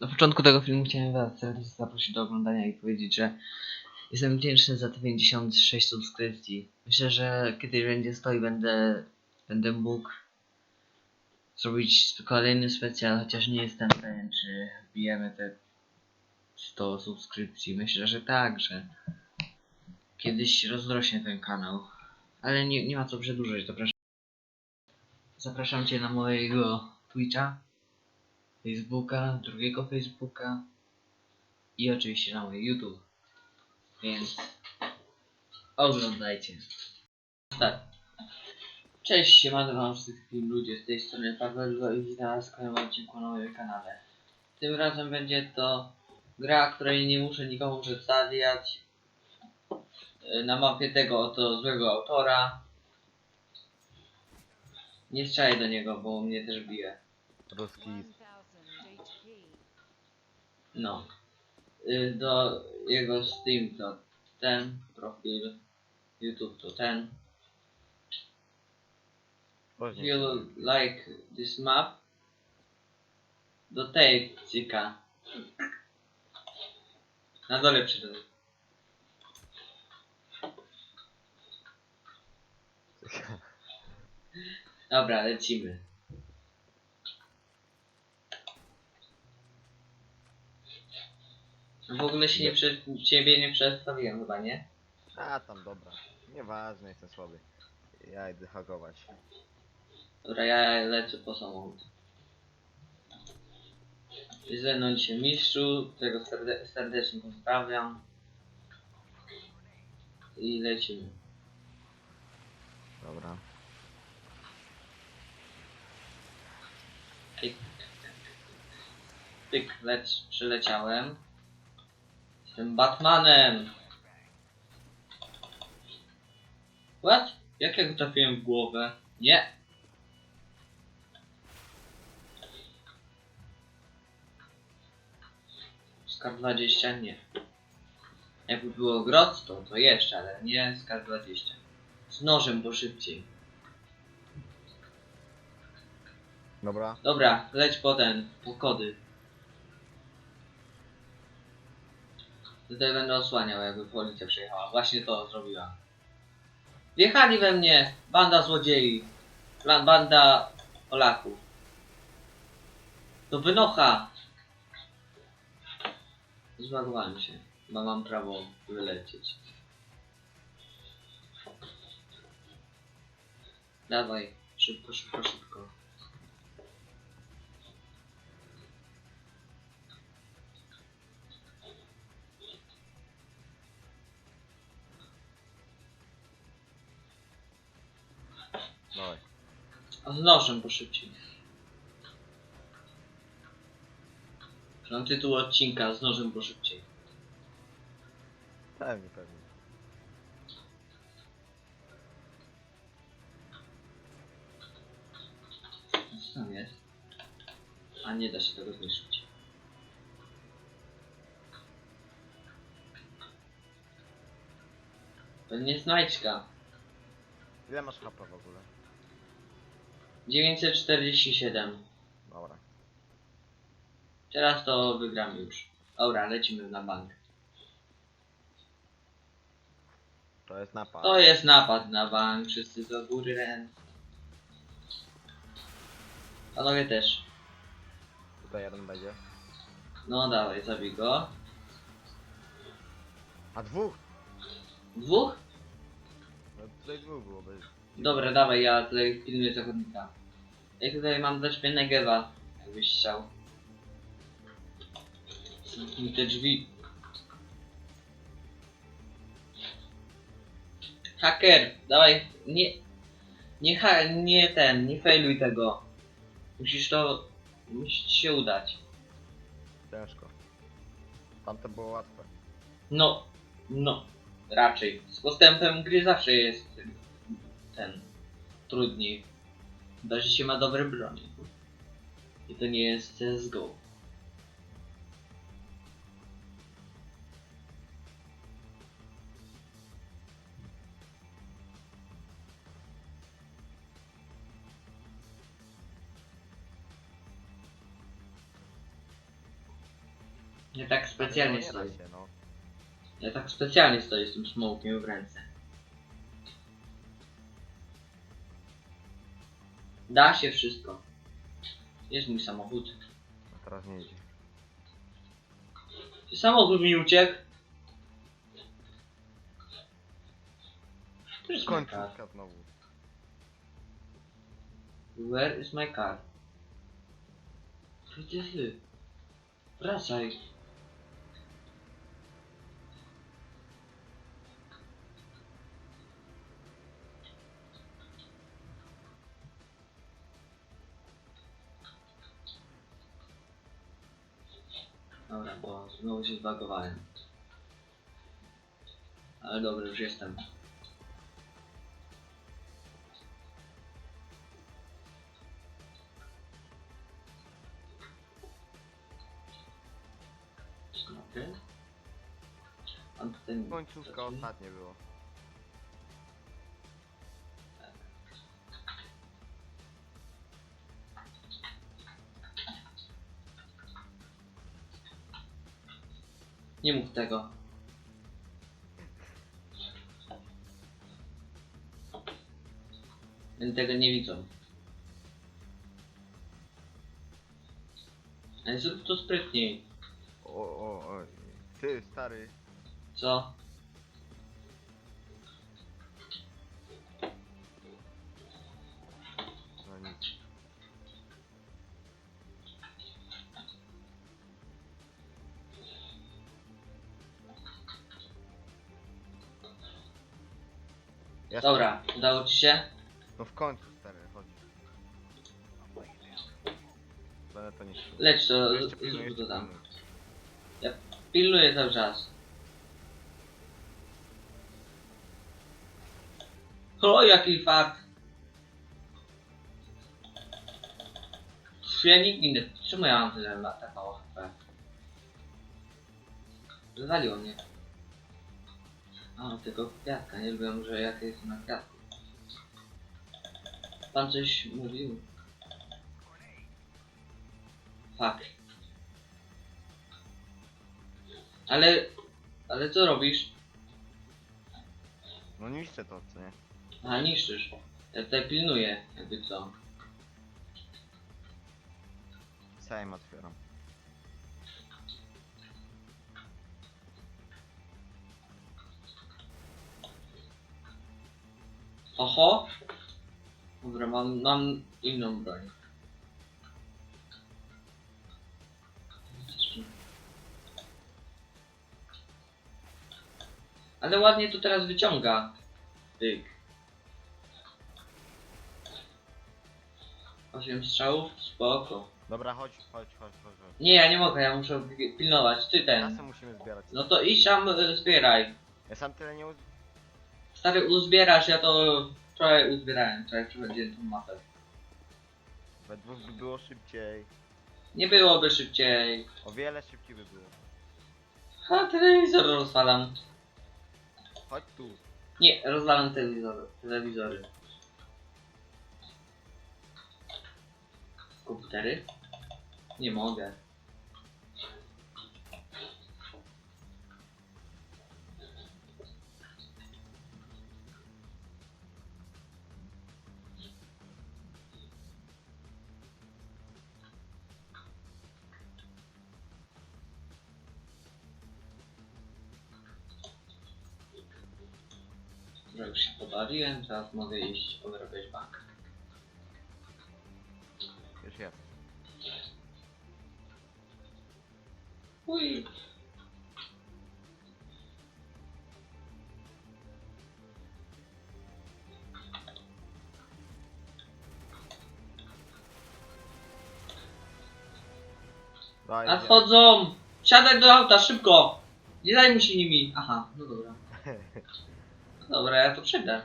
Na początku tego filmu chciałem was serdecznie zaprosić do oglądania i powiedzieć, że jestem wdzięczny za te 56 subskrypcji. Myślę, że kiedy będzie 100 i będę, będę mógł zrobić kolejny specjal, chociaż nie jestem pewien, czy wbijemy te 100 subskrypcji. Myślę, że tak, że kiedyś rozrośnie ten kanał. Ale nie, nie ma co przedłużać, zapraszam. Zapraszam Cię na mojego Twitcha, Facebooka, drugiego Facebooka i oczywiście na mój YouTube. Więc oglądajcie. Tak. Cześć, siemano wam wszystkim ludzie, z tej strony Paweł i witam was w kolejnym odcinku na moim kanale. Tym razem będzie to gra, której nie muszę nikomu przedstawiać. Yy, Na mapie tego oto złego autora. Nie strzelaj do niego, bo mnie też bije. No. Y, Do jego Steam to ten profil. YouTube to ten. If Później. you like this map, do tej cyka. Na dole przyszedł. Dobra, lecimy. W ogóle się nie przed, ciebie nie przedstawiłem chyba, nie? A tam dobra. Nieważne, jestem słaby. Ja idę hagować. Dobra, ja lecę po samochód. Jest ze mną dzisiaj mistrzu, którego serde serdecznie pozdrawiam. I lecimy. Dobra. Pyk, pyk lec, przyleciałem. Jestem Batmanem! What? Jak ja go trafiłem w głowę? Nie! Skar 20 nie. Jakby było grot, to, to jeszcze, ale nie Skar 20. Z nożem, bo szybciej. Dobra. Dobra, leć po ten, po kody. Tutaj będę osłaniał, jakby policja przyjechała. Właśnie to zrobiła. Wjechali we mnie! Banda złodziei! Banda Polaków. To wynocha! Zbagowałem się. Chyba mam prawo wylecieć. Dawaj, szybko, szybko, szybko. Dawaj. A z nożem po szybciej. Mam tytuł odcinka z nożem po szybciej. Pewnie, pewnie. Co tam jest? A nie da się tego zniszczyć. To nie znajdźka. Ile masz HP w ogóle? 947. Dobra. Teraz to wygramy już. Dobra, lecimy na bank. To jest napad. To jest napad na bank. Wszyscy do góry ręce. Panowie też. Tutaj jeden będzie. No dawaj, zabij go. A dwóch! Dwóch? Tutaj dwóch byłoby. Dobra, dawaj, ja tutaj pilnuję zachodnika. Ja tutaj mam dla ciebie Negewa, jakbyś chciał. Zamknij te drzwi. Haker, dawaj, nie... Nie, ha, nie ten, nie failuj tego. Musisz to... Musi ci się udać. Ciężko. Tamte było łatwe. No, no, raczej. Z postępem gry zawsze jest ten trudniej. Chyba, że się ma dobre bronie. I to nie jest CSGO. Ja tak specjalnie nie się, no. Ja tak specjalnie stoję z tym smokiem w ręce. Da się wszystko. Jest mój samochód. A teraz nie idzie. Samochód mi uciekł. Car? Końcówka znowu. Where is my car? Gdzie ty? Wracaj. Dobra, bo znowu się zbagowałem. Ale dobra, już jestem. Okej. Mam tutaj... Końcówka ostatnie było. Nie mów tego. Oni tego nie widzą. Ale zrób to sprytniej. O, o, o. Ty, stary. Co? Ja Dobra, udało ci się? No w końcu, stary, chodź. To nie Leć to, Jeszcze pilnuj, zrób jeszcze to tam. pilnuj. Pilnuję cały czas. O, jaki fakt. Ja nigdy nie... Czemu ja mam tyle ma- tak mało HP? Zwaliło mnie. A, tego kwiatka. Nie lubię, że jak jest na kwiatku. Pan coś mówił. Fuck. Ale... Ale co robisz? No niszczę to, co nie? A, niszczysz. Ja tutaj pilnuję, jakby co. Sam otwieram. Oho! Dobra, mam, mam inną broń. Ale ładnie to teraz wyciąga. Tyk. Osiem strzałów? Spoko. Dobra, chodź, chodź, chodź, chodź. chodź. Nie, ja nie mogę, ja muszę pi- pilnować. Ty ten. Kasę musimy zbierać. No to idź tam, y, zbieraj. Ja sam tyle nie uz... Stary, uzbierasz, ja to wczoraj uzbierałem, wczoraj przechodziłem tą mapę. We dwóch by było szybciej. Nie byłoby szybciej. O wiele szybciej by było. Ha, telewizor rozwalam. Chodź tu. Nie, rozwalam telewizor, telewizory. Komputery? Nie mogę. Że już się pobawiłem, teraz mogę iść odrabiać bank. Już jest. Uj. Daj, Nadchodzą! Siadaj do auta, szybko! Nie zajmuj się nimi. Aha, no dobra. Dobra, ja to przejdę.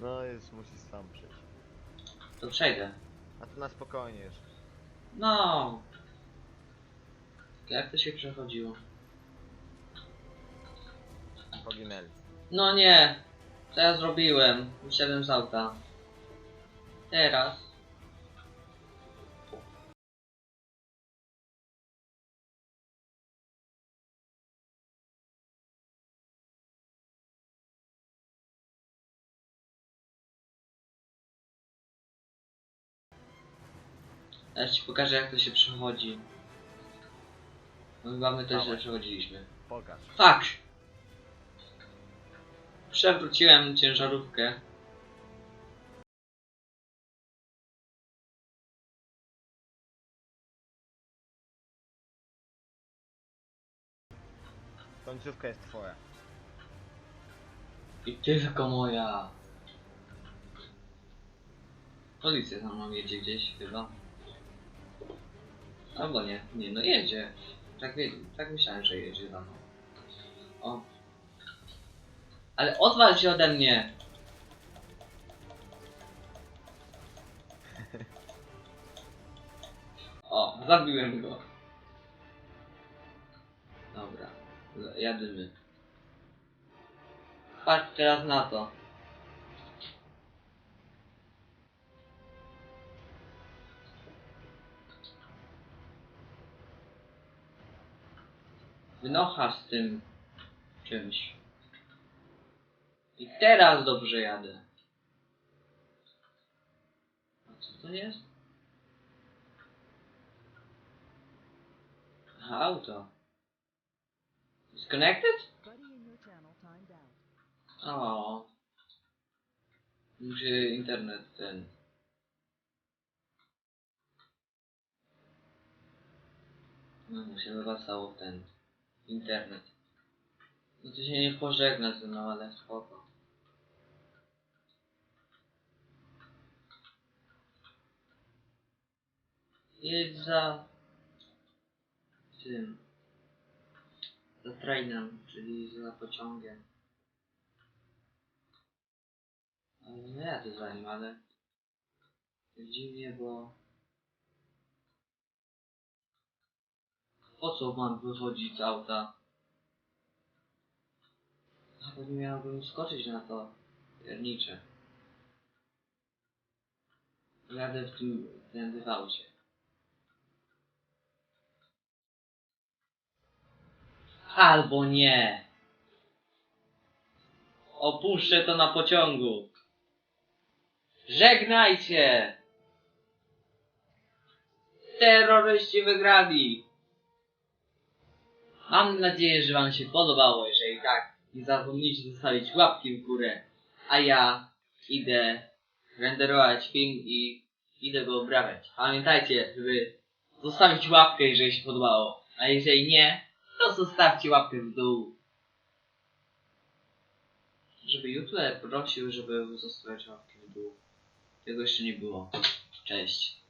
No już musisz sam przejść. To przejdę. A to na spokojnie już. No. Jak to się przechodziło? Poginęli. No nie. Co ja zrobiłem? Wysiadłem z auta. Teraz. Ja ci pokażę jak to się przechodzi. No chyba my też Dawaj. przechodziliśmy. Pokaż. Fuck! Przewróciłem ciężarówkę. Końcówka jest twoja. I tylko moja. Policja za mną jedzie gdzieś chyba. Albo nie, nie no jedzie. Tak, tak myślałem, że jedzie za mną. O. Ale odwal się ode mnie! O, zabiłem go. Dobra, jadymy. Patrz teraz na to. Wynocha z tym czymś. I teraz dobrze jadę. A co to jest? Aha, auto. Disconnected? O. Muszę internet ten. No mu się wywasało ten internet. No to się nie pożegna ze mną, ale spoko. Jedź za tym. Za trainem, czyli za pociągiem. Ale nie jadę za nim, ale dziwnie, bo po co mam wychodzić z auta? A miałbym skoczyć na to piernicze. Jadę w tym tędy w aucie. Albo nie. Opuszczę to na pociągu. Żegnajcie! Terroryści wygrali! Mam nadzieję, że wam się podobało. Jeżeli tak, nie zapomnijcie zostawić łapki w górę. A ja idę renderować film i idę go obrabiać. Pamiętajcie, żeby zostawić łapkę, jeżeli się podobało. A jeżeli nie, to zostawcie łapkę w dół. Żeby YouTube prosił, żeby zostawiać łapkę w dół. Tego jeszcze nie było. Cześć.